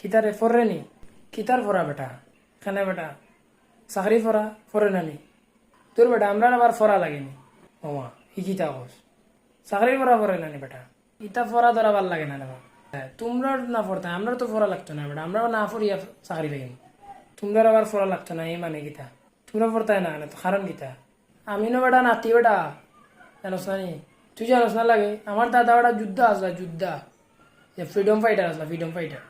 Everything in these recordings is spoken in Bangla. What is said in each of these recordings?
কিতারে ফরে নি কিতার ফরা বেটা খানে বেটা চাকরি ফরা ফরে নানি তোর বেটা আমরা আবার ফরা লাগেনি ওমা ই কিতা কস চাকরি ফরা ফরে নানি বেটা ইতা ফরা ধরা ভালো লাগে না না তোমরা না ফরতা আমরা তো ফরা লাগতো না বেটা আমরা না ফরিয়া চাকরি লাগেনি তোমরা আবার ফরা লাগতো না এই মানে কিতা তোমরা ফরতাই না না তো কারণ কিতা আমি না বেটা নাতি বেটা জানোস না নি তুই জানোস না লাগে আমার দাদা বেটা যুদ্ধ আসলা যুদ্ধ ফ্রিডম ফাইটার আসলা ফ্রিডম ফাইটার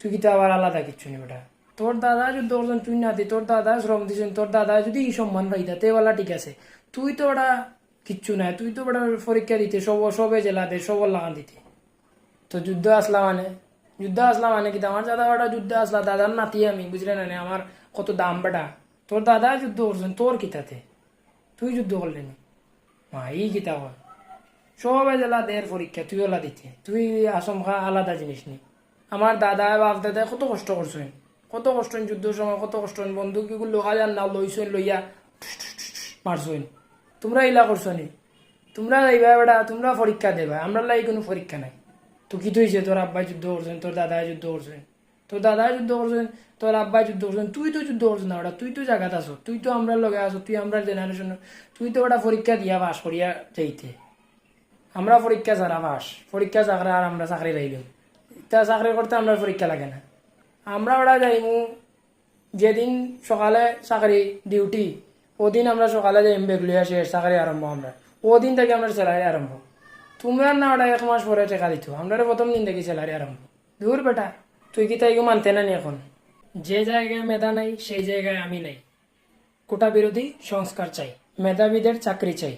তুই কিতা আবার আলাদা কিচ্ছু নেই বেটা? তোর দাদা যুদ্ধ করছেন তুই নাতি তোর দাদা শ্রম দিছেন, তোর দাদা যদি সম্মান পাইতা তে বলা ঠিক আছে। তুই তো ওটা কিচ্ছু নাই, তুই তো ওটা পরীক্ষা দিতে, সব সবে জেলা দে, সব লাগান দিতে। তো যুদ্ধ আসলা মানে? যুদ্ধ আসলা মানে কি? আমার দাদা ওটা যুদ্ধ আসলা, দাদার নাতি আমি, বুঝলে না আমার কত দাম বেটা? তোর দাদা যুদ্ধ করছেন, তোর কিতাতে? তুই যুদ্ধ করলি নি? মা, এই কিতা হয় সবাই জেলা দের পরীক্ষা, তুই ওলা দিতে। তুই আসম খা আলাদা জিনিস নি। আমার দাদা বাপ দাদা কত কষ্ট করছেন? কত কষ্ট যুদ্ধের সময়, কত কষ্ট হইন? বন্দুক এগুলো লোহা যান না লইছেন, লইয়া মারছেন। তোমরা ইলা করছ নি তোমরা যাইবা বেটা, তোমরা পরীক্ষা দেবা। আমরা লাই কোনো পরীক্ষা নাই। তো কি তুইছে তোর আব্বাই যুদ্ধ করছেন, তোর দাদাই যুদ্ধ করছেন। তোর দাদাই যুদ্ধ করছেন, তোর আব্বাই যুদ্ধ করছেন। তুই তো যুদ্ধ করছেন না ওটা তুই তো জায়গাত আছো। তুই তো আমরা লগে আছো, তুই আমরা জেনারেশন তুই তো ওটা পরীক্ষা দিয়া পাস করিয়া যাইতে। আমরা পরীক্ষা ছাড়া পাস পরীক্ষা ছাড়া আর আমরা চাকরি লাইলাম তা চাকরি করতে আমরা পরীক্ষা লাগে না। আমরা ওরা যাইমু, যেদিন সকালে চাকরি ডিউটি ওদিন আমরা সকালে যাইম বেগুলিয়া শেষ চাকরি আরম্ভ আমরা। ওদিন থেকে আমরা স্যালারি আরম্ভ। তোমরা না ওটা এক মাস পরে টেকা দিত। আমরা প্রথম দিন থেকে স্যালারি আরম্ভ। দূর বেটা, তুই কি তাই মানতে না নি এখন? যে জায়গায় মেধা নাই, সেই জায়গায় আমি নাই। কোটা বিরোধী সংস্কার চাই, মেধাবীদের চাকরি চাই।